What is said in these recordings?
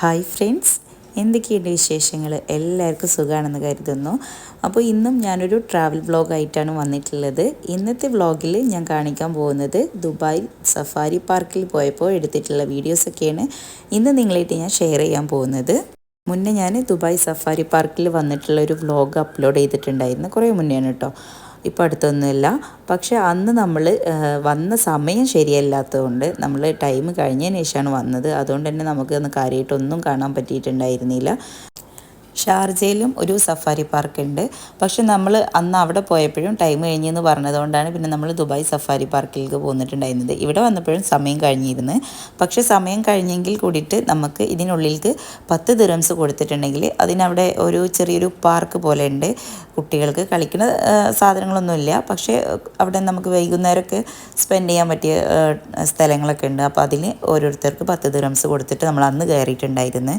Hi friends. എന്തൊക്കെയുണ്ട് വിശേഷങ്ങൾ എല്ലാവർക്കും സുഖമാണെന്ന് കരുതുന്നു. അപ്പോൾ ഇന്നും ഞാനൊരു ട്രാവൽ വ്ളോഗായിട്ടാണ് വന്നിട്ടുള്ളത്. ഇന്നത്തെ വ്ളോഗിൽ ഞാൻ കാണിക്കാൻ പോകുന്നത് ദുബായ് സഫാരി പാർക്കിൽ പോയപ്പോൾ എടുത്തിട്ടുള്ള വീഡിയോസൊക്കെയാണ് ഇന്ന് നിങ്ങളായിട്ട് ഞാൻ ഷെയർ ചെയ്യാൻ പോകുന്നത്. മുന്നേ ഞാൻ ദുബായ് സഫാരി പാർക്കിൽ വന്നിട്ടുള്ള ഒരു വ്ളോഗ് അപ്ലോഡ് ചെയ്തിട്ടുണ്ടായിരുന്നു. കുറേ മുന്നെയാണ് കേട്ടോ. ഇപ്പോൾ അടുത്തൊന്നുമില്ല. പക്ഷെ അന്ന് നമ്മൾ വന്ന സമയം ശരിയല്ലാത്തതുകൊണ്ട് നമ്മൾ ടൈം കഴിഞ്ഞതിന് ശേഷമാണ് വന്നത്. അതുകൊണ്ട് തന്നെ നമുക്ക് അന്ന് കാര്യമായിട്ടൊന്നും കാണാൻ പറ്റിയിട്ടുണ്ടായിരുന്നില്ല. ഷാർജയിലും ഒരു സഫാരി പാർക്ക് ഉണ്ട് പക്ഷെ നമ്മൾ അന്ന് അവിടെ പോയപ്പോഴും ടൈം കഴിഞ്ഞെന്ന് പറഞ്ഞതുകൊണ്ടാണ് പിന്നെ നമ്മൾ ദുബായ് സഫാരി പാർക്കിലേക്ക് പോന്നിട്ടുണ്ടായിരുന്നത്. ഇവിടെ വന്നപ്പോഴും സമയം കഴിഞ്ഞിരുന്നു. പക്ഷെ സമയം കഴിഞ്ഞെങ്കിൽ കൂടിയിട്ട് നമുക്ക് ഇതിനുള്ളിലേക്ക് പത്ത് ദിറംസ് കൊടുത്തിട്ടുണ്ടെങ്കിൽ അതിനവിടെ ഒരു ചെറിയൊരു പാർക്ക് പോലെ ഉണ്ട്. കുട്ടികൾക്ക് കളിക്കുന്ന സാധനങ്ങളൊന്നുമില്ല. പക്ഷേ അവിടെ നമുക്ക് വൈകുന്നേരമൊക്കെ സ്പെൻഡ് ചെയ്യാൻ പറ്റിയ സ്ഥലങ്ങളൊക്കെ ഉണ്ട്. അപ്പോൾ അതിന് ഓരോരുത്തർക്ക് പത്ത് ദിറംസ് കൊടുത്തിട്ട് നമ്മൾ അന്ന് കയറിയിട്ടുണ്ടായിരുന്നു.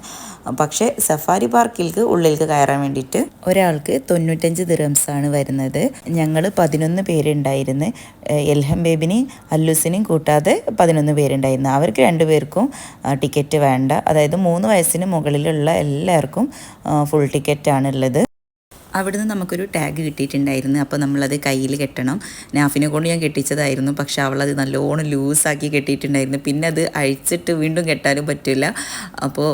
പക്ഷേ സഫാരി പാർക്കിലേക്ക് ഉള്ളിലേക്ക് കയറാൻ വേണ്ടിയിട്ട്. ഒരാൾക്ക് തൊണ്ണൂറ്റഞ്ച് ആണ് വരുന്നത്. ഞങ്ങൾ പതിനൊന്ന് പേരുണ്ടായിരുന്നു. എൽഹം ബേബിനെയും അല്ലൂസിനെയും കൂട്ടാതെ പതിനൊന്ന് പേരുണ്ടായിരുന്നു. അവർക്ക് രണ്ടുപേർക്കും ടിക്കറ്റ് വേണ്ട. അതായത് മൂന്ന് വയസ്സിന് മുകളിലുള്ള എല്ലാവർക്കും ഫുൾ ടിക്കറ്റാണ് ഉള്ളത്. അവിടുന്ന് നമുക്കൊരു ടാഗ് കിട്ടിയിട്ടുണ്ടായിരുന്നു. അപ്പോൾ നമ്മളത് കയ്യിൽ കെട്ടണം. നാഫിനെ കൊണ്ട് ഞാൻ കെട്ടിച്ചതായിരുന്നു. പക്ഷേ അവളത് നല്ലോണം ലൂസാക്കി കെട്ടിയിട്ടുണ്ടായിരുന്നു. പിന്നെ അത് അഴിച്ചിട്ട് വീണ്ടും കെട്ടാനും പറ്റില്ല. അപ്പോൾ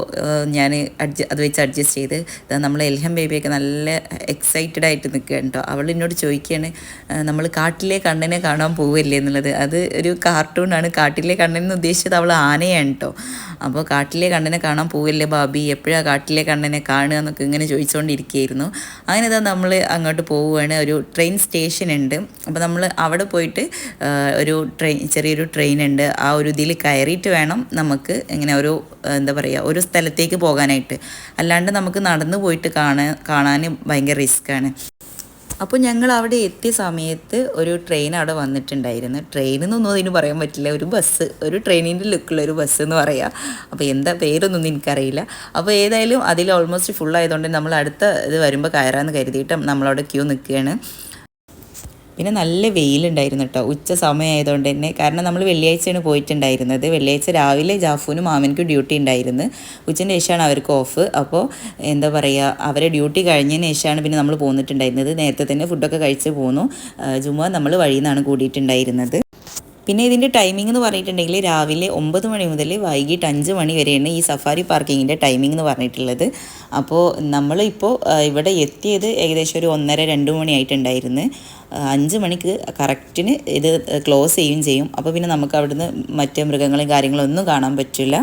ഞാൻ അഡ്ജ അത് വെച്ച് അഡ്ജസ്റ്റ് ചെയ്ത് നമ്മൾ എൽഹം ബേബിയൊക്കെ നല്ല എക്സൈറ്റഡ് ആയിട്ട് നിൽക്കുക കേട്ടോ. അവൾ എന്നോട് ചോദിക്കുകയാണ് നമ്മൾ കാട്ടിലെ കണ്ണനെ കാണാൻ പോവില്ലേ എന്നുള്ളത്? അത് ഒരു കാർട്ടൂണാണ് കാട്ടിലെ കണ്ണൻ എന്ന് ഉദ്ദേശിച്ചത് അവൾ ആനയാണ് കേട്ടോ. അപ്പോൾ കാട്ടിലെ കണ്ണനെ കാണാൻ പോവില്ലേ ബാബി? എപ്പോഴാണ് കാട്ടിലെ കണ്ണനെ കാണുക? എന്നൊക്കെ ഇങ്ങനെ ചോദിച്ചുകൊണ്ടിരിക്കുകയായിരുന്നു അങ്ങനെ ഇതാ നമ്മൾ അങ്ങോട്ട് പോവുകയാണ്. ഒരു ട്രെയിൻ സ്റ്റേഷൻ ഉണ്ട്. അപ്പോൾ നമ്മൾ അവിടെ പോയിട്ട് ഒരു ട്രെയിൻ ചെറിയൊരു ട്രെയിൻ ഉണ്ട്. ആ ഒരു ഇതിൽ കയറിയിട്ട് വേണം നമുക്ക് ഇങ്ങനെ ഒരു എന്താ പറയുക ഒരു സ്ഥലത്തേക്ക് പോകാനായിട്ട്. അല്ലാണ്ട് നമുക്ക് നടന്നു പോയിട്ട് കാണാൻ കാണാൻ ഭയങ്കര റിസ്ക്കാണ് അപ്പോൾ ഞങ്ങൾ അവിടെ എത്തിയ സമയത്ത് ഒരു ട്രെയിൻ അവിടെ വന്നിട്ടുണ്ടായിരുന്നു. ട്രെയിൻ എന്നൊന്നും അതിന് പറയാൻ പറ്റില്ല. ഒരു ബസ് ഒരു ട്രെയിനിന്റെ ലുക്കുള്ള ഒരു ബസ് എന്ന് പറയാം. അപ്പോൾ എന്താ പേരൊന്നും എനിക്കറിയില്ല. അപ്പോൾ ഏതായാലും അതിൽ ഓൾമോസ്റ്റ് ഫുൾ ആയതുകൊണ്ട് നമ്മൾ അടുത്ത ഇത് വരുമ്പോൾ കയറാമെന്ന് കരുതിയിട്ട് നമ്മളവിടെ ക്യൂ നിൽക്കുകയാണ്. പിന്നെ നല്ല വെയിലുണ്ടായിരുന്നു കേട്ടോ ഉച്ച സമയമായതുകൊണ്ട് തന്നെ. കാരണം നമ്മൾ വെള്ളിയാഴ്ചയാണ് പോയിട്ടുണ്ടായിരുന്നത്. വെള്ളിയാഴ്ച രാവിലെ ജാഫുവിനും മാമനിക്കും ഡ്യൂട്ടി ഉണ്ടായിരുന്നു. ഉച്ചന്റെ ശേഷമാണ് അവർക്ക് ഓഫ്. അപ്പോൾ എന്താ പറയുക അവരെ ഡ്യൂട്ടി കഴിഞ്ഞതിന് ശേഷമാണ് പിന്നെ നമ്മൾ പോന്നിട്ടുണ്ടായിരുന്നത്. നേരത്തെ തന്നെ ഫുഡൊക്കെ കഴിച്ച് പോന്നു. ജുമ നമ്മൾ വഴിയിൽ നിന്നാണ് കൂടിയിട്ടുണ്ടായിരുന്നത്. പിന്നെ ഇതിന്റെ ടൈമിംഗ് എന്ന് പറഞ്ഞിട്ടുണ്ടെങ്കിൽ രാവിലെ ഒമ്പത് മണി മുതൽ വൈകിട്ട് അഞ്ച് മണി വരെയാണ് ഈ സഫാരി പാർക്കിങ്ങിന്റെ ടൈമിംഗ് എന്ന് പറഞ്ഞിട്ടുള്ളത്. അപ്പോൾ നമ്മളിപ്പോൾ ഇവിടെ എത്തിയത് ഏകദേശം ഒരു ഒന്നര രണ്ട് മണിയായിട്ടുണ്ടായിരുന്നു അഞ്ച് മണിക്ക് കറക്റ്റിന് ഇത് ക്ലോസ് ചെയ്യുകയും ചെയ്യും. അപ്പോൾ പിന്നെ നമുക്ക് അവിടുന്ന് മറ്റ് മൃഗങ്ങളും കാര്യങ്ങളും ഒന്നും കാണാൻ പറ്റില്ല.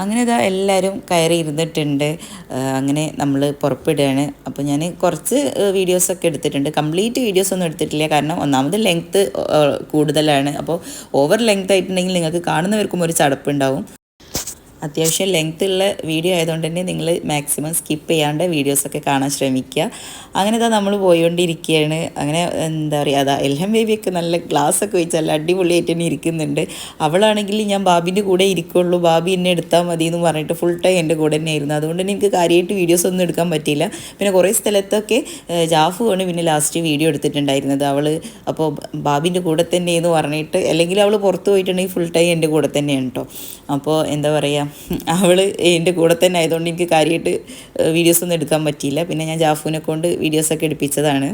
അങ്ങനെ ഇതാ എല്ലാവരും കയറി ഇരുന്നിട്ടുണ്ട് അങ്ങനെ നമ്മൾ പുറപ്പെടുകയാണ്. അപ്പോൾ ഞാൻ കുറച്ച് വീഡിയോസൊക്കെ എടുത്തിട്ടുണ്ട്. കംപ്ലീറ്റ് വീഡിയോസ് ഒന്നും എടുത്തിട്ടില്ല. കാരണം ഒന്നാമത് ലെങ്ത്ത് കൂടുതലാണ്. അപ്പോൾ ഓവർ ലെങ്ത് ആയിട്ടുണ്ടെങ്കിൽ നിങ്ങൾക്ക് കാണുന്നവർക്കും ഒരു ചടപ്പുണ്ടാവും അത്യാവശ്യം ലെങ്ത് ഉള്ള വീഡിയോ ആയതുകൊണ്ട് തന്നെ നിങ്ങൾ മാക്സിമം സ്കിപ്പ് ചെയ്യാണ്ട് വീഡിയോസൊക്കെ കാണാൻ ശ്രമിക്കുക. അങ്ങനെ ഇതാ നമ്മൾ പോയിക്കൊണ്ടിരിക്കുകയാണ് അങ്ങനെ എന്താ പറയുക അതാ എൽഹം ബേബിയൊക്കെ നല്ല ഗ്ലാസ്സൊക്കെ വെച്ച് നല്ല അടിപൊളിയായിട്ട് തന്നെ ഇരിക്കുന്നുണ്ട്. അവളാണെങ്കിൽ ഞാൻ ബാബിന്റെ കൂടെ ഇരിക്കുള്ളൂ. ബാബി എന്നെ എടുത്താൽ മതി എന്ന് പറഞ്ഞിട്ട് ഫുൾ ടൈം എന്റെ കൂടെ തന്നെ ആയിരുന്നു. അതുകൊണ്ട് തന്നെ എനിക്ക് കാര്യമായിട്ട് വീഡിയോസ് ഒന്നും എടുക്കാൻ പറ്റിയില്ല. പിന്നെ കുറേ സ്ഥലത്തൊക്കെ ജാഫു ആണ് പിന്നെ ലാസ്റ്റ് വീഡിയോ എടുത്തിട്ടുണ്ടായിരുന്നത്. അവൾ അപ്പോൾ ബാബിന്റെ കൂടെ തന്നെ എന്ന് പറഞ്ഞിട്ട് അല്ലെങ്കിൽ അവൾ പുറത്ത് പോയിട്ടുണ്ടെങ്കിൽ ഫുൾ ടൈം എന്റെ കൂടെ തന്നെയാണ് കേട്ടോ അപ്പോൾ എന്താ പറയുക അവൾ എന്റെ കൂടെ തന്നെ ആയതുകൊണ്ട് എനിക്ക് കാര്യമായിട്ട് വീഡിയോസ് ഒന്നും എടുക്കാൻ പറ്റിയില്ല. പിന്നെ ഞാൻ ജാഫുവിനെ കൊണ്ട് വീഡിയോസൊക്കെ എടുപ്പിച്ചതാണ്.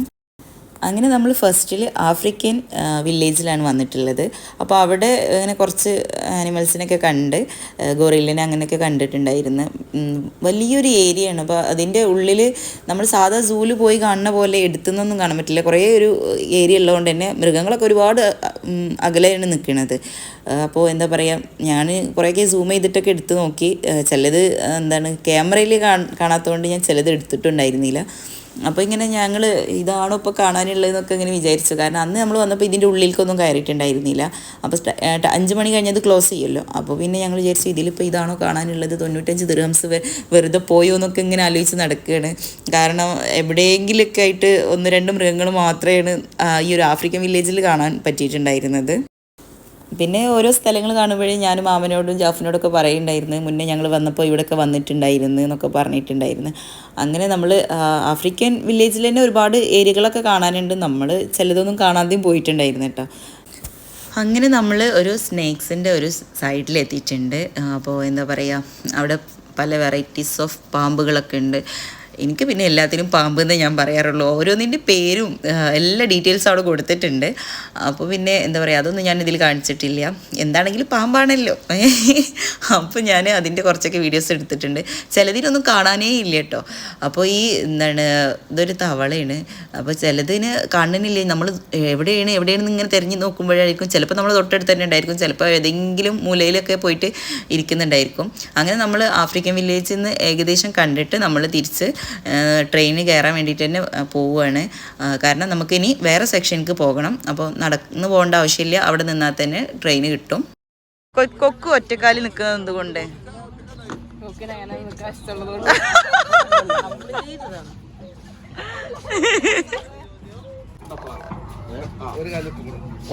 അങ്ങനെ നമ്മൾ ഫസ്റ്റിൽ ആഫ്രിക്കൻ വില്ലേജിലാണ് വന്നിട്ടുള്ളത്. അപ്പോൾ അവിടെ ഇങ്ങനെ കുറച്ച് ആനിമൽസിനൊക്കെ കണ്ട് ഗോറില്ലിനെ അങ്ങനെയൊക്കെ കണ്ടിട്ടുണ്ടായിരുന്നു. വലിയൊരു ഏരിയയാണ്. അപ്പോൾ അതിന്റെ ഉള്ളിൽ നമ്മൾ സാധാ സൂൽ പോയി കാണുന്ന പോലെ എടുത്തുനിന്നൊന്നും കാണാൻ പറ്റില്ല. കുറേ ഒരു ഏരിയ ഉള്ളതുകൊണ്ട് തന്നെ മൃഗങ്ങളൊക്കെ ഒരുപാട് അകലെയാണ് നിൽക്കുന്നത് അപ്പോൾ എന്താ പറയുക ഞാൻ കുറേയൊക്കെ സൂം ചെയ്തിട്ടൊക്കെ എടുത്തു നോക്കി. ചിലത് എന്താണ് ക്യാമറയിൽ കാണാത്തതുകൊണ്ട് ഞാൻ ചിലത് എടുത്തിട്ടുണ്ടായിരുന്നില്ല. അപ്പോൾ ഇങ്ങനെ ഞങ്ങൾ ഇതാണോ ഇപ്പോൾ കാണാനുള്ളതെന്നൊക്കെ ഇങ്ങനെ വിചാരിച്ചു. കാരണം അന്ന് നമ്മൾ വന്നപ്പോൾ ഇതിന്റെ ഉള്ളിലേക്കൊന്നും കയറിയിട്ടുണ്ടായിരുന്നില്ല. അപ്പോൾ അഞ്ച് മണി കഴിഞ്ഞത് ക്ലോസ് ചെയ്യുമല്ലോ അപ്പോൾ പിന്നെ ഞങ്ങൾ വിചാരിച്ചു ഇതിലിപ്പോൾ ഇതാണോ കാണാനുള്ളത്? തൊണ്ണൂറ്റഞ്ച് ദിർഹംസ് വെറുതെ പോയോ എന്നൊക്കെ ഇങ്ങനെ ആലോചിച്ച് നടക്കുകയാണ് കാരണം എവിടെയെങ്കിലൊക്കെ ആയിട്ട് ഒന്ന് രണ്ട് മൃഗങ്ങൾ മാത്രമേ ഈ ഒരു ആഫ്രിക്കൻ വില്ലേജിൽ കാണാൻ പറ്റിയിട്ടുണ്ടായിരുന്നത്. പിന്നെ ഓരോ സ്ഥലങ്ങൾ കാണുമ്പോഴേ ഞാനും മാമനോടും ജാഫിനോടൊക്കെ പറയുന്നുണ്ടായിരുന്നു. മുന്നേ ഞങ്ങൾ വന്നപ്പോൾ ഇവിടെയൊക്കെ വന്നിട്ടുണ്ടായിരുന്നു എന്നൊക്കെ പറഞ്ഞിട്ടുണ്ടായിരുന്നു. അങ്ങനെ നമ്മൾ ആഫ്രിക്കൻ വില്ലേജിൽ തന്നെ ഒരുപാട് ഏരിയകളൊക്കെ കാണാനുണ്ട്. നമ്മൾ ചിലതൊന്നും കാണാതെയും പോയിട്ടുണ്ടായിരുന്നു കേട്ടോ. അങ്ങനെ നമ്മൾ ഒരു സ്നേക്സിന്റെ ഒരു സൈഡിൽ എത്തിയിട്ടുണ്ട് അപ്പോൾ എന്താ പറയുക അവിടെ പല വെറൈറ്റീസ് ഓഫ് പാമ്പുകളൊക്കെ ഉണ്ട്. എനിക്ക് പിന്നെ എല്ലാത്തിനും പാമ്പ് എന്നേ ഞാൻ പറയാറുള്ളൂ. ഓരോന്നിന്റെ പേരും എല്ലാ ഡീറ്റെയിൽസും അവിടെ കൊടുത്തിട്ടുണ്ട്. അപ്പോൾ പിന്നെ എന്താ പറയുക അതൊന്നും ഞാൻ ഇതിൽ കാണിച്ചിട്ടില്ല. എന്താണെങ്കിലും പാമ്പാണല്ലോ. അപ്പോൾ ഞാൻ അതിന്റെ കുറച്ചൊക്കെ വീഡിയോസ് എടുത്തിട്ടുണ്ട്. ചിലതിനൊന്നും കാണാനേ ഇല്ല കേട്ടോ. അപ്പോൾ ഈ എന്താണ് ഇതൊരു തവളയാണ്. അപ്പോൾ ചിലതിന് കാണുന്നില്ലേ നമ്മൾ എവിടെയാണ് എവിടെയാണെന്ന് ഇങ്ങനെ തിരഞ്ഞ് നോക്കുമ്പോഴായിരിക്കും. ചിലപ്പോൾ നമ്മൾ തൊട്ടടുത്ത് തന്നെ ഉണ്ടായിരിക്കും. ചിലപ്പോൾ ഏതെങ്കിലും മൂലയിലൊക്കെ പോയിട്ട് ഇരിക്കുന്നുണ്ടായിരിക്കും. അങ്ങനെ നമ്മൾ ആഫ്രിക്കൻ വില്ലേജിൽ നിന്ന് ഏകദേശം കണ്ടിട്ട് നമ്മൾ തിരിച്ച് ട്രെയിനിന് കയറാൻ വേണ്ടിയിട്ട് തന്നെ പോവുകയാണ്. കാരണം നമുക്കിനി വേറെ സെക്ഷനിലേക്ക് പോകണം. അപ്പോൾ നടന്ന് പോകേണ്ട ആവശ്യമില്ല. അവിടെ നിന്നാൽ തന്നെ ട്രെയിൻ കിട്ടും. കൊക്ക് ഒറ്റക്കാലിൽ നിൽക്കുന്നത് എന്തുകൊണ്ട്?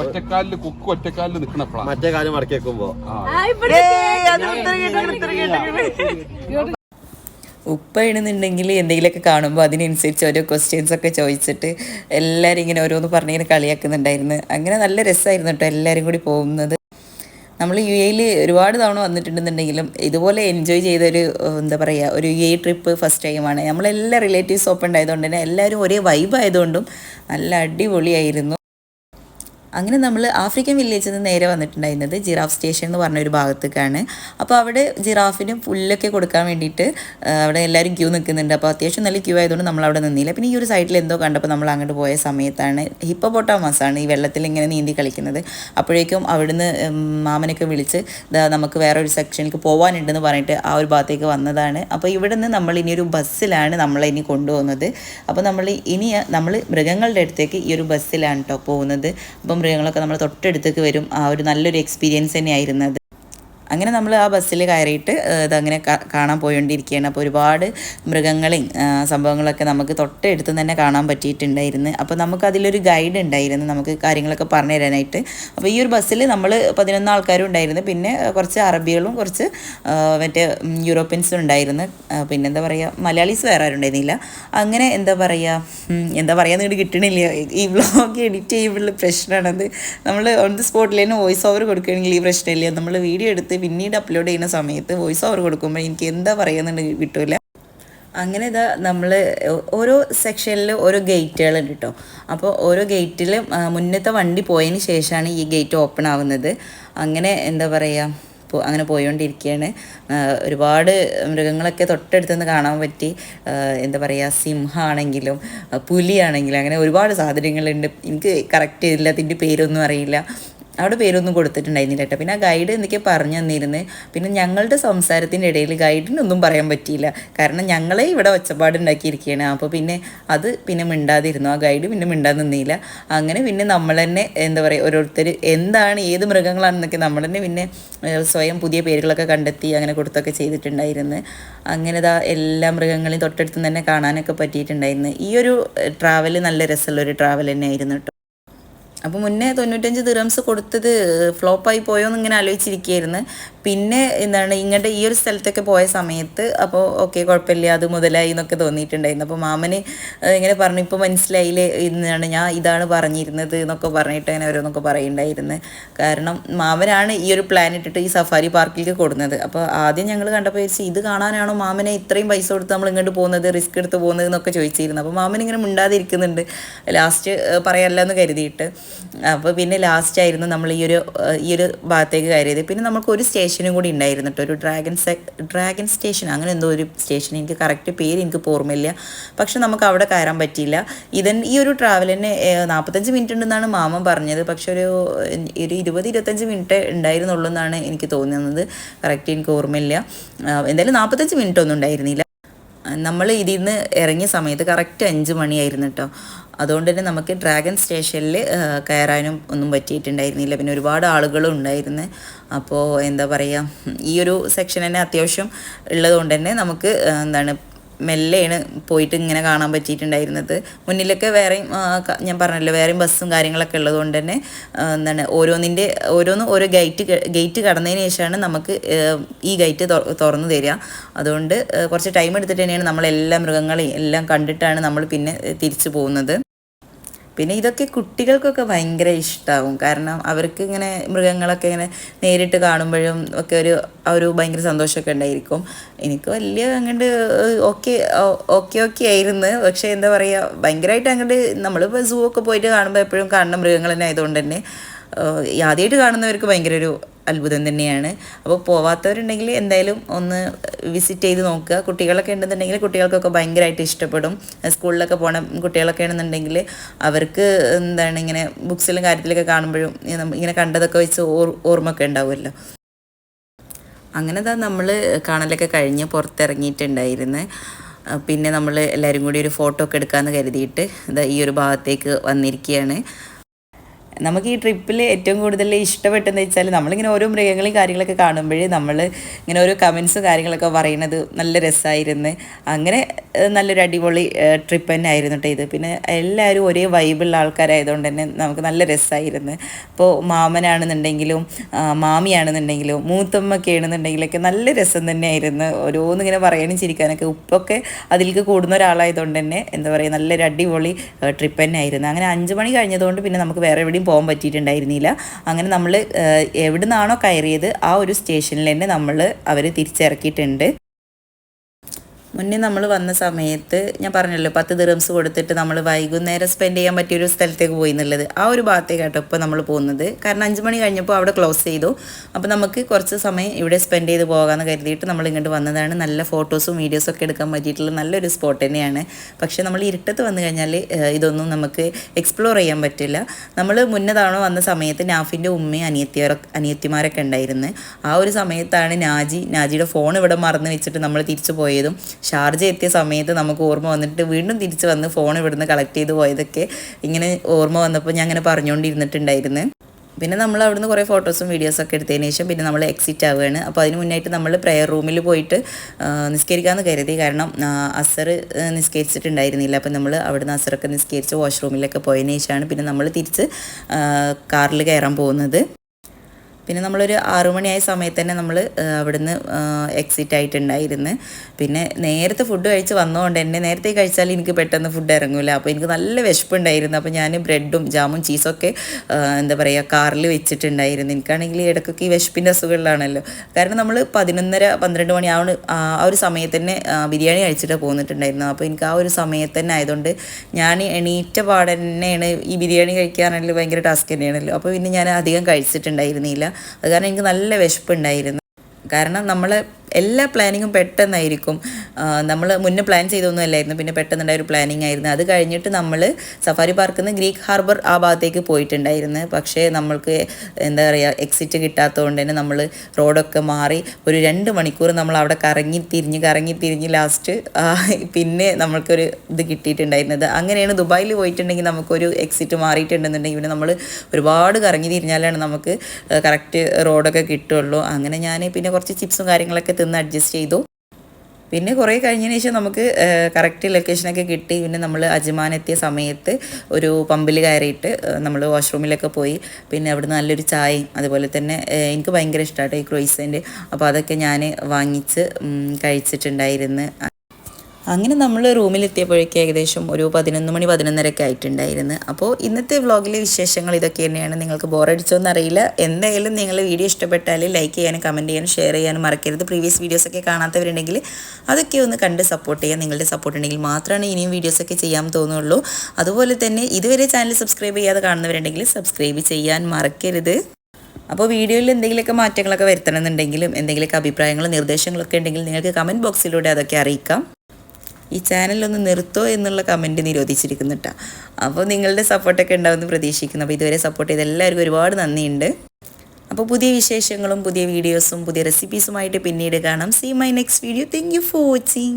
ഒറ്റക്കാലിൽ കുക്ക് ഒറ്റക്കാലിൽ നിക്കണപ്പോഴാ മറ്റേ കാലം മടക്കി വെക്കുമ്പോ. ഉപ്പ ഇടുന്നുണ്ടെങ്കിൽ എന്തെങ്കിലുമൊക്കെ കാണുമ്പോൾ അതിനനുസരിച്ച് ഓരോ ക്വസ്റ്റ്യൻസ് ഒക്കെ ചോദിച്ചിട്ട് എല്ലാവരും ഇങ്ങനെ ഓരോന്ന് പറഞ്ഞിങ്ങനെ കളിയാക്കുന്നുണ്ടായിരുന്നു. അങ്ങനെ നല്ല രസമായിരുന്നു കേട്ടോ എല്ലാവരും കൂടി പോകുന്നത്. നമ്മൾ യു എയിൽ ഒരുപാട് തവണ വന്നിട്ടുണ്ടെന്നുണ്ടെങ്കിലും ഇതുപോലെ എൻജോയ് ചെയ്തൊരു എന്താ പറയുക ഒരു യു എ ട്രിപ്പ് ഫസ്റ്റ് ടൈമാണ് നമ്മളെല്ലാ റിലേറ്റീവ്സ് ഓപ്പൺ ആയതുകൊണ്ട് തന്നെ എല്ലാവരും ഒരേ വൈബ് ആയതുകൊണ്ടും നല്ല അടിപൊളിയായിരുന്നു. അങ്ങനെ നമ്മൾ ആഫ്രിക്കൻ വില്ലേജിൽ നിന്ന് നേരെ വന്നിട്ടുണ്ടായിരുന്നത് ജിറാഫ് സ്റ്റേഷൻ എന്ന് പറഞ്ഞ ഒരു ഭാഗത്തേക്കാണ്. അപ്പോൾ അവിടെ ജിറാഫിനും പുല്ലൊക്കെ കൊടുക്കാൻ വേണ്ടിയിട്ട് അവിടെ എല്ലാവരും ക്യൂ നിൽക്കുന്നുണ്ട്. അപ്പോൾ അത്യാവശ്യം നല്ല ക്യൂ ആയതുകൊണ്ട് നമ്മൾ അവിടെ നിന്നില്ല. പിന്നെ ഈ ഒരു സൈഡിൽ എന്തോ കണ്ടപ്പോൾ നമ്മൾ അങ്ങോട്ട് പോയ സമയത്താണ് ഹിപ്പോപ്പൊട്ടാമസ് ആണ് ഈ വെള്ളത്തിൽ ഇങ്ങനെ നീന്തി കളിക്കുന്നത്. അപ്പോഴേക്കും അവിടുന്ന് മാമനൊക്കെ വിളിച്ച് നമുക്ക് വേറെ ഒരു സെക്ഷനിലേക്ക് പോകാനുണ്ടെന്ന് പറഞ്ഞിട്ട് ആ ഒരു ഭാഗത്തേക്ക് വന്നതാണ്. അപ്പോൾ ഇവിടെ നിന്ന് നമ്മൾ ഇനിയൊരു ബസ്സിലാണ് നമ്മളെ ഇനി കൊണ്ടുപോകുന്നത്. അപ്പോൾ നമ്മൾ ഇനി നമ്മൾ മൃഗങ്ങളുടെ അടുത്തേക്ക് ഈ ഒരു ബസ്സിലാണ് കേട്ടോ പോകുന്നത്. അപ്പോൾ മൃഗങ്ങളൊക്കെ നമ്മൾ തൊട്ടടുത്തേക്ക് വരും. ആ ഒരു നല്ലൊരു എക്സ്പീരിയൻസ് തന്നെയായിരുന്നു അത്. അങ്ങനെ നമ്മൾ ആ ബസ്സിൽ കയറിയിട്ട് ഇതങ്ങനെ കാണാൻ പോയിണ്ടിരിക്കുകയാണ് അപ്പോൾ ഒരുപാട് മൃഗങ്ങളെയും സംഭവങ്ങളൊക്കെ നമുക്ക് തൊട്ടടുത്ത് തന്നെ കാണാൻ പറ്റിയിട്ടുണ്ടായിരുന്നു. അപ്പോൾ നമുക്ക് അതിലൊരു ഗൈഡ് ഉണ്ടായിരുന്നു. നമുക്ക് കാര്യങ്ങളൊക്കെ പറഞ്ഞു തരാനായിട്ട്. അപ്പോൾ ഈ ഒരു ബസ്സിൽ നമ്മൾ പതിനൊന്ന് ആൾക്കാരും ഉണ്ടായിരുന്നു. പിന്നെ കുറച്ച് അറബികളും കുറച്ച് മറ്റേ യൂറോപ്യൻസും ഉണ്ടായിരുന്നു. പിന്നെ എന്താ പറയുക മലയാളീസ് വേറെ ആരും ഉണ്ടായിരുന്നില്ല. അങ്ങനെ എന്താ പറയുക എന്താ പറയുക നിങ്ങൾ കിട്ടണില്ല. ഈ വ്ളോഗ് എഡിറ്റ് ചെയ്യുമ്പോൾ പ്രശ്നമാണത്. നമ്മൾ ഓൺ ദി സ്പോട്ടിൽ തന്നെ വോയിസ് ഓവർ കൊടുക്കുകയാണെങ്കിൽ ഈ പ്രശ്നമില്ല. നമ്മൾ വീഡിയോ എടുത്ത് പിന്നീട് അപ്ലോഡ് ചെയ്യുന്ന സമയത്ത് വോയിസ് ഓവർ കൊടുക്കുമ്പോൾ എനിക്ക് എന്താ പറയുന്നുണ്ട് കിട്ടൂല. അങ്ങനെ ഇതാ നമ്മൾ ഓരോ സെക്ഷനിൽ ഓരോ ഗേറ്റുകളുണ്ട് കേട്ടോ അപ്പോൾ ഓരോ ഗേറ്റിലും മുന്നത്തെ വണ്ടി പോയതിന് ശേഷമാണ് ഈ ഗേറ്റ് ഓപ്പൺ ആവുന്നത്. അങ്ങനെ എന്താ പറയുക അങ്ങനെ പോയോണ്ടിരിക്കുകയാണ് ഒരുപാട് മൃഗങ്ങളൊക്കെ തൊട്ടടുത്ത് നിന്ന് കാണാൻ പറ്റി. എന്താ പറയുക സിംഹമാണെങ്കിലും പുലിയാണെങ്കിലും അങ്ങനെ ഒരുപാട് സാധനങ്ങളുണ്ട്. എനിക്ക് കറക്റ്റ് എല്ലാത്തിന്റെ പേരൊന്നും അറിയില്ല. അവിടെ പേരൊന്നും കൊടുത്തിട്ടുണ്ടായിരുന്നില്ല കേട്ടോ. പിന്നെ ആ ഗൈഡ് എന്തൊക്കെ പറഞ്ഞു തന്നിരുന്നു. പിന്നെ ഞങ്ങളുടെ സംസാരത്തിന്റെ ഇടയിൽ ഗൈഡിനൊന്നും പറയാൻ പറ്റിയില്ല. കാരണം ഞങ്ങളെ ഇവിടെ ഒച്ചപ്പാടുണ്ടാക്കിയിരിക്കുകയാണ്. അപ്പോൾ പിന്നെ അത് പിന്നെ മിണ്ടാതിരുന്നു. ആ ഗൈഡ് പിന്നെ മിണ്ടാൻ നിന്നില്ല. അങ്ങനെ പിന്നെ നമ്മൾ തന്നെ എന്താ പറയുക ഓരോരുത്തർ എന്താണ് ഏത് മൃഗങ്ങളാണെന്നൊക്കെ നമ്മൾ തന്നെ പിന്നെ സ്വയം പുതിയ പേരുകളൊക്കെ കണ്ടെത്തി അങ്ങനെ കൊടുത്തൊക്കെ ചെയ്തിട്ടുണ്ടായിരുന്നു. അങ്ങനെ ഇതാ എല്ലാ മൃഗങ്ങളെയും തൊട്ടടുത്ത് തന്നെ കാണാനൊക്കെ പറ്റിയിട്ടുണ്ടായിരുന്നു. ഈ ഒരു ട്രാവൽ നല്ല രസമുള്ള ഒരു ട്രാവൽ തന്നെയായിരുന്നു കേട്ടോ. അപ്പോൾ മുന്നേ തൊണ്ണൂറ്റഞ്ച് ദിറംസ് കൊടുത്തത് ഫ്ലോപ്പായി പോയോ എന്ന് ഇങ്ങനെ ആലോചിച്ചിരിക്കുകയായിരുന്നു പിന്നെ എന്താണ് ഇങ്ങോട്ട് ഈ ഒരു സ്ഥലത്തൊക്കെ പോയ സമയത്ത് അപ്പോൾ ഓക്കെ കുഴപ്പമില്ല അത് മുതലായി എന്നൊക്കെ തോന്നിയിട്ടുണ്ടായിരുന്നു. അപ്പോൾ മാമന് ഇങ്ങനെ പറഞ്ഞു ഇപ്പോൾ മനസ്സിലായില്ലേ ഇന്നാണ് ഞാൻ ഇതാണ് പറഞ്ഞിരുന്നത് എന്നൊക്കെ പറഞ്ഞിട്ട് അങ്ങനെ ഓരോന്നൊക്കെ പറയുന്നുണ്ടായിരുന്നു കാരണം മാമനാണ് ഈ ഒരു പ്ലാൻ ഇട്ടിട്ട് ഈ സഫാരി പാർക്കിലേക്ക് കൊടുക്കുന്നത് അപ്പോൾ ആദ്യം ഞങ്ങൾ കണ്ടപ്പോൾ വിചാരിച്ചു ഇത് കാണാനാണോ മാമനെ ഇത്രയും പൈസ കൊടുത്ത് നമ്മൾ ഇങ്ങോട്ട് പോകുന്നത് റിസ്ക് എടുത്ത് പോകുന്നത് എന്നൊക്കെ ചോദിച്ചിരുന്നു. അപ്പോൾ മാമൻ ഇങ്ങനെ മിണ്ടാതിരിക്കുന്നുണ്ട്. ലാസ്റ്റ് പറയാമല്ലോ എന്ന് കരുതിയിട്ട്. അപ്പോൾ പിന്നെ ലാസ്റ്റ് ആയിരുന്നു നമ്മൾ ഈ ഒരു ഈ ഒരു ഭാഗത്തേക്ക് കയറിയത്. പിന്നെ നമുക്ക് ഒരു സ്റ്റേഷനും കൂടി ഉണ്ടായിരുന്നു കേട്ടോ ഒരു ഡ്രാഗൺ ഡ്രാഗൺ സ്റ്റേഷൻ അങ്ങനെ എന്തോ ഒരു സ്റ്റേഷൻ എനിക്ക് കറക്റ്റ് പേര് എനിക്ക് ഓർമ്മയില്ല. പക്ഷെ നമുക്ക് അവിടെ കയറാൻ പറ്റിയില്ല. ഇതൻ ഈ ഒരു ട്രാവലിന് നാൽപ്പത്തഞ്ച് മിനിറ്റ് ഉണ്ടെന്നാണ് മാമൻ പറഞ്ഞത്. പക്ഷെ ഒരു ഒരു ഇരുപത് ഇരുപത്തഞ്ച് മിനിറ്റ് ഉണ്ടായിരുന്നുള്ളൂ എന്നാണ് എനിക്ക് തോന്നുന്നത്. കറക്റ്റ് എനിക്ക് ഓർമ്മയില്ല. എന്തായാലും നാൽപ്പത്തഞ്ച് മിനിറ്റ് ഒന്നും ഉണ്ടായിരുന്നില്ല. നമ്മൾ ഇതിൽ നിന്ന് ഇറങ്ങിയ സമയത്ത് കറക്റ്റ് അഞ്ച് മണിയായിരുന്നു കേട്ടോ അതുകൊണ്ട് തന്നെ നമുക്ക് ഡ്രാഗൺ സ്റ്റേഷനിൽ കയറാനും ഒന്നും പറ്റിയിട്ടുണ്ടായിരുന്നില്ല. പിന്നെ ഒരുപാട് ആളുകളും ഉണ്ടായിരുന്നു. അപ്പോൾ എന്താ പറയുക ഈ ഒരു സെക്ഷൻ തന്നെ അത്യാവശ്യം ഉള്ളതുകൊണ്ട് തന്നെ നമുക്ക് എന്താണ് മെല്ലെയാണ് പോയിട്ട് ഇങ്ങനെ കാണാൻ പറ്റിയിട്ടുണ്ടായിരുന്നത്. മുന്നിലൊക്കെ വേറെയും ഞാൻ പറഞ്ഞല്ലോ വേറെയും ബസ്സും കാര്യങ്ങളൊക്കെ ഉള്ളതുകൊണ്ട് തന്നെ എന്താണ് ഓരോന്നിന്റെ ഓരോന്ന് ഓരോ ഗേറ്റ് ഗേറ്റ് കടന്നതിന് ശേഷമാണ് നമുക്ക് ഈ ഗേറ്റ് തുറന്നു തരിക. അതുകൊണ്ട് കുറച്ച് ടൈം എടുത്തിട്ട് തന്നെയാണ് നമ്മളെല്ലാ മൃഗങ്ങളെയും എല്ലാം കണ്ടിട്ടാണ് നമ്മൾ പിന്നെ തിരിച്ചു പോകുന്നത്. പിന്നെ ഇതൊക്കെ കുട്ടികൾക്കൊക്കെ ഭയങ്കര ഇഷ്ടമാവും കാരണം അവർക്ക് ഇങ്ങനെ മൃഗങ്ങളൊക്കെ ഇങ്ങനെ നേരിട്ട് കാണുമ്പോഴും ഒക്കെ ഒരു ഒരു ഭയങ്കര സന്തോഷമൊക്കെ ഉണ്ടായിരിക്കും. എനിക്ക് വലിയ അങ്ങോട്ട് ഓക്കെ ഓക്കെ ഓക്കെ ആയിരുന്നു. പക്ഷേ എന്താ പറയുക ഭയങ്കരമായിട്ട് അങ്ങോട്ട് നമ്മളിപ്പോൾ സൂ ഒക്കെ പോയിട്ട് കാണുമ്പോൾ എപ്പോഴും കാണുന്ന മൃഗങ്ങൾ തന്നെ ആയതുകൊണ്ട് തന്നെ ആദ്യമായിട്ട് കാണുന്നവർക്ക് ഭയങ്കര ഒരു അത്ഭുതം തന്നെയാണ്. അപ്പോൾ പോവാത്തവരുണ്ടെങ്കിൽ എന്തായാലും ഒന്ന് വിസിറ്റ് ചെയ്ത് നോക്കുക. കുട്ടികളൊക്കെ ഉണ്ടെന്നുണ്ടെങ്കിൽ കുട്ടികൾക്കൊക്കെ ഭയങ്കരമായിട്ട് ഇഷ്ടപ്പെടും. സ്കൂളിലൊക്കെ പോണ കുട്ടികളൊക്കെ ആണെന്നുണ്ടെങ്കിൽ അവർക്ക് എന്താണ് ഇങ്ങനെ ബുക്സിലും കാര്യത്തിലൊക്കെ കാണുമ്പോഴും ഇങ്ങനെ കണ്ടതൊക്കെ വെച്ച് ഓർ ഓർമ്മ ഉണ്ടാവുമല്ലോ. അങ്ങനെ താ നമ്മൾ കാണലൊക്കെ കഴിഞ്ഞ് പുറത്തിറങ്ങിയിട്ടുണ്ടായിരുന്നു. പിന്നെ നമ്മൾ എല്ലാവരും കൂടി ഒരു ഫോട്ടോ ഒക്കെ എടുക്കാമെന്ന് കരുതിയിട്ട് ഈ ഒരു ഭാഗത്തേക്ക് വന്നിരിക്കുകയാണ്. നമുക്ക് ഈ ട്രിപ്പിൽ ഏറ്റവും കൂടുതൽ ഇഷ്ടപ്പെട്ടെന്ന് വെച്ചാൽ നമ്മളിങ്ങനെ ഓരോ മൃഗങ്ങളെയും കാര്യങ്ങളൊക്കെ കാണുമ്പോഴേ നമ്മൾ ഇങ്ങനെ ഓരോ കമൻസും കാര്യങ്ങളൊക്കെ പറയുന്നത് നല്ല രസമായിരുന്നു അങ്ങനെ നല്ലൊരു അടിപൊളി ട്രിപ്പ് തന്നെ ആയിരുന്നു കേട്ടോ ഇത്. പിന്നെ എല്ലാവരും ഒരേ വൈബുള്ള ആൾക്കാരായതുകൊണ്ട് തന്നെ നമുക്ക് നല്ല രസമായിരുന്നു ഇപ്പോൾ മാമനാണെന്നുണ്ടെങ്കിലും മാമിയാണെന്നുണ്ടെങ്കിലും മൂത്തമ്മൊക്കെ ആണെന്നുണ്ടെങ്കിലൊക്കെ നല്ല രസം തന്നെയായിരുന്നു. ഓരോന്നിങ്ങനെ പറയാനും ചിരിക്കാനൊക്കെ. ഉപ്പൊക്കെ അതിലേക്ക് കൂടുന്ന ഒരാളായതുകൊണ്ട് തന്നെ എന്താ പറയുക നല്ലൊരു അടിപൊളി ട്രിപ്പ് തന്നെ ആയിരുന്നു അങ്ങനെ അഞ്ച് മണി കഴിഞ്ഞതുകൊണ്ട് പിന്നെ നമുക്ക് വേറെ എവിടെയും പോകാൻ പറ്റിയിട്ടുണ്ടായിരുന്നില്ല. അങ്ങനെ നമ്മൾ എവിടെ നിന്നാണോ കയറിയത് ആ ഒരു സ്റ്റേഷനിൽ തന്നെ നമ്മൾ അവർ തിരിച്ചിറക്കിയിട്ടുണ്ട്. മുന്നേ നമ്മൾ വന്ന സമയത്ത് ഞാൻ പറഞ്ഞല്ലോ പത്ത് ദിറംസ് കൊടുത്തിട്ട് നമ്മൾ വൈകുന്നേരം സ്പെൻഡ് ചെയ്യാൻ പറ്റിയ ഒരു സ്ഥലത്തേക്ക് പോയി എന്നുള്ളത് ആ ഒരു ഭാഗത്തേക്കാട്ടോ ഇപ്പോൾ നമ്മൾ പോകുന്നത്. കാരണം അഞ്ച് മണി കഴിഞ്ഞപ്പോൾ അവിടെ ക്ലോസ് ചെയ്തു. അപ്പോൾ നമുക്ക് കുറച്ച് സമയം ഇവിടെ സ്പെൻഡ് ചെയ്ത് പോകാമെന്ന് കരുതിയിട്ട് നമ്മൾ ഇങ്ങോട്ട് വന്നതാണ്. നല്ല ഫോട്ടോസും വീഡിയോസും ഒക്കെ എടുക്കാൻ പറ്റിയിട്ടുള്ള നല്ലൊരു സ്പോട്ട് തന്നെയാണ്. പക്ഷേ നമ്മൾ ഇരുട്ടത്ത് വന്നു കഴിഞ്ഞാൽ ഇതൊന്നും നമുക്ക് എക്സ്പ്ലോർ ചെയ്യാൻ പറ്റില്ല. നമ്മൾ മുന്നേ തവണ വന്ന സമയത്ത് നാഫിന്റെ ഉമ്മയും അനിയത്തിയറ അനിയത്തിമാരൊക്കെ ഉണ്ടായിരുന്നു. ആ ഒരു സമയത്താണ് നാജി നാജിയുടെ ഫോൺ ഇവിടെ മറന്നു വെച്ചിട്ട് നമ്മൾ തിരിച്ചു പോയതും. ഷാർജ എത്തിയ സമയത്ത് നമുക്ക് ഓർമ്മ വന്നിട്ട് വീണ്ടും തിരിച്ച് വന്ന് ഫോൺ ഇവിടുന്ന് കളക്ട് ചെയ്ത് പോയതൊക്കെ ഇങ്ങനെ ഓർമ്മ വന്നപ്പോൾ ഞാൻ അങ്ങനെ പറഞ്ഞുകൊണ്ടിരുന്നിട്ടുണ്ടായിരുന്നു പിന്നെ നമ്മൾ അവിടുന്ന് കുറേ ഫോട്ടോസും വീഡിയോസും ഒക്കെ എടുത്തതിന് ശേഷം പിന്നെ നമ്മൾ എക്സിറ്റ് ആവുകയാണ്. അപ്പോൾ അതിന് മുന്നായിട്ട് നമ്മൾ പ്രെയർ റൂമിൽ പോയിട്ട് നിസ്കരിക്കാമെന്ന് കരുതി. കാരണം അസർ നിസ്കരിച്ചിട്ടുണ്ടായിരുന്നില്ല. അപ്പോൾ നമ്മൾ അവിടുന്ന് അസറൊക്കെ നിസ്കരിച്ച് വാഷ്റൂമിലൊക്കെ പോയതിന് ശേഷമാണ് പിന്നെ നമ്മൾ തിരിച്ച് കാറിൽ കയറാൻ പോകുന്നത്. പിന്നെ നമ്മളൊരു ആറുമണിയായ സമയത്ത് തന്നെ നമ്മൾ അവിടുന്ന് എക്സിറ്റ് ആയിട്ടുണ്ടായിരുന്നു. പിന്നെ നേരത്തെ ഫുഡ് കഴിച്ച് വന്നതുകൊണ്ട് തന്നെ നേരത്തെ കഴിച്ചാൽ എനിക്ക് പെട്ടെന്ന് ഫുഡ് ഇറങ്ങില്ല അപ്പോൾ എനിക്ക് നല്ല വിശപ്പുണ്ടായിരുന്നു. അപ്പോൾ ഞാൻ ബ്രെഡും ജാമും ചീസൊക്കെ എന്താ പറയുക കാറിൽ വെച്ചിട്ടുണ്ടായിരുന്നു. എനിക്കാണെങ്കിൽ ഇടയ്ക്കൊക്കെ ഈ വിശപ്പിന്റെ അസുഖങ്ങളാണല്ലോ. കാരണം നമ്മൾ പതിനൊന്നര പന്ത്രണ്ട് മണി ആ ഒരു- സമയത്ത് തന്നെ ബിരിയാണി കഴിച്ചിട്ട് പോന്നിട്ടുണ്ടായിരുന്നു അപ്പോൾ എനിക്ക് ആ ഒരു സമയത്ത് തന്നെ ആയതുകൊണ്ട് ഞാൻ എണീറ്റ പാടന്നെയാണ് ഈ ബിരിയാണി കഴിക്കാനാണെങ്കിൽ ഭയങ്കര ടാസ്ക് തന്നെയാണല്ലോ. അപ്പോൾ പിന്നെ ഞാൻ അധികം കഴിച്ചിട്ടുണ്ടായിരുന്നില്ല. അത് കാരണം എനിക്ക് നല്ല വിശപ്പുണ്ടായിരുന്നു. കാരണം നമ്മൾ എല്ലാ പ്ലാനിങ്ങും പെട്ടെന്നായിരിക്കും. നമ്മൾ മുന്നേ പ്ലാൻ ചെയ്തൊന്നുമല്ലായിരുന്നു. പിന്നെ പെട്ടെന്നുണ്ടായ ഒരു പ്ലാനിങ് ആയിരുന്നു. അത് കഴിഞ്ഞിട്ട് നമ്മൾ സഫാരി പാർക്കിൽ നിന്ന് ഗ്രീക്ക് ഹാർബർ ആ ഭാഗത്തേക്ക് പോയിട്ടുണ്ടായിരുന്നു. പക്ഷേ നമ്മൾക്ക് എന്താ പറയുക എക്സിറ്റ് കിട്ടാത്തതുകൊണ്ട് തന്നെ നമ്മൾ റോഡൊക്കെ മാറി ഒരു രണ്ട് മണിക്കൂർ നമ്മൾ അവിടെ കറങ്ങി തിരിഞ്ഞ് കറങ്ങി തിരിഞ്ഞ് ലാസ്റ്റ് പിന്നെ നമ്മൾക്കൊരു ഇത് കിട്ടിയിട്ടുണ്ടായിരുന്നത്. അങ്ങനെയാണ് ദുബായിൽ പോയിട്ടുണ്ടെങ്കിൽ നമുക്കൊരു എക്സിറ്റ് മാറിയിട്ടുണ്ടെന്നുണ്ടെങ്കിൽ പിന്നെ നമ്മൾ ഒരുപാട് കറങ്ങി തിരിഞ്ഞാലാണ് നമുക്ക് കറക്റ്റ് റോഡൊക്കെ കിട്ടുള്ളൂ. അങ്ങനെ ഞാൻ പിന്നെ കുറച്ച് ചിപ്സും കാര്യങ്ങളൊക്കെ തിന്ന് അഡ്ജസ്റ്റ് ചെയ്തു. പിന്നെ കുറേ കഴിഞ്ഞതിന് ശേഷം നമുക്ക് കറക്റ്റ് ലൊക്കേഷനൊക്കെ കിട്ടി. പിന്നെ നമ്മൾ അജ്മാൻ എത്തിയ സമയത്ത് ഒരു പമ്പിൽ കയറിയിട്ട് നമ്മൾ വാഷ്റൂമിലൊക്കെ പോയി. പിന്നെ അവിടുന്ന് നല്ലൊരു ചായയും അതുപോലെ തന്നെ എനിക്ക് ഭയങ്കര ഇഷ്ടമാട്ടോ ഈ ക്രോയിസന്റ്. അപ്പോൾ അതൊക്കെ ഞാൻ വാങ്ങിച്ച് കഴിച്ചിട്ടുണ്ടായിരുന്നു. അങ്ങനെ നമ്മൾ റൂമിലെത്തിയപ്പോഴേക്കും ഏകദേശം ഒരു പതിനൊന്ന് മണി പതിനൊന്നരയൊക്കെ ആയിട്ടുണ്ടായിരുന്നു. അപ്പോൾ ഇന്നത്തെ വ്ളോഗിലെ വിശേഷങ്ങൾ ഇതൊക്കെ തന്നെയാണ്. നിങ്ങൾക്ക് ബോറടിച്ചോന്ന് അറിയില്ല. എന്തായാലും നിങ്ങൾ വീഡിയോ ഇഷ്ടപ്പെട്ടാൽ ലൈക്ക് ചെയ്യാനും കമന്റ് ചെയ്യാനും ഷെയർ ചെയ്യാനും മറക്കരുത്. പ്രീവിയസ് വീഡിയോസൊക്കെ കാണാത്തവരുണ്ടെങ്കിൽ അതൊക്കെ ഒന്ന് കണ്ട് സപ്പോർട്ട് ചെയ്യാം നിങ്ങളുടെ സപ്പോർട്ട് ഉണ്ടെങ്കിൽ മാത്രമാണ് ഇനിയും വീഡിയോസൊക്കെ ചെയ്യാൻ തോന്നുള്ളൂ. അതുപോലെ തന്നെ ഇതുവരെ ചാനൽ സബ്സ്ക്രൈബ് ചെയ്യാതെ കാണുന്നവരുണ്ടെങ്കിൽ സബ്സ്ക്രൈബ് ചെയ്യാൻ മറക്കരുത്. അപ്പോൾ വീഡിയോയിൽ എന്തെങ്കിലുമൊക്കെ മാറ്റങ്ങളൊക്കെ വരുത്തണമെന്നുണ്ടെങ്കിലും എന്തെങ്കിലുമൊക്കെ അഭിപ്രായങ്ങളും നിർദ്ദേശങ്ങളൊക്കെ ഉണ്ടെങ്കിൽ നിങ്ങൾക്ക് കമന്റ് ബോക്സിലൂടെ അതൊക്കെ അറിയിക്കാം. ഈ ചാനലൊന്ന് നിർത്തോ എന്നുള്ള കമന്റ് നിരോധിച്ചിരിക്കുന്നു കേട്ടോ അപ്പോൾ നിങ്ങളുടെ സപ്പോർട്ടൊക്കെ ഉണ്ടാവുമെന്ന് പ്രതീക്ഷിക്കുന്നു. അപ്പോൾ ഇതുവരെ സപ്പോർട്ട് ചെയ്ത എല്ലാവർക്കും ഒരുപാട് നന്ദിയുണ്ട്. അപ്പോൾ പുതിയ വിശേഷങ്ങളും പുതിയ വീഡിയോസും പുതിയ റെസിപ്പീസുമായിട്ട് പിന്നീട് കാണാം. See my next video thank you for watching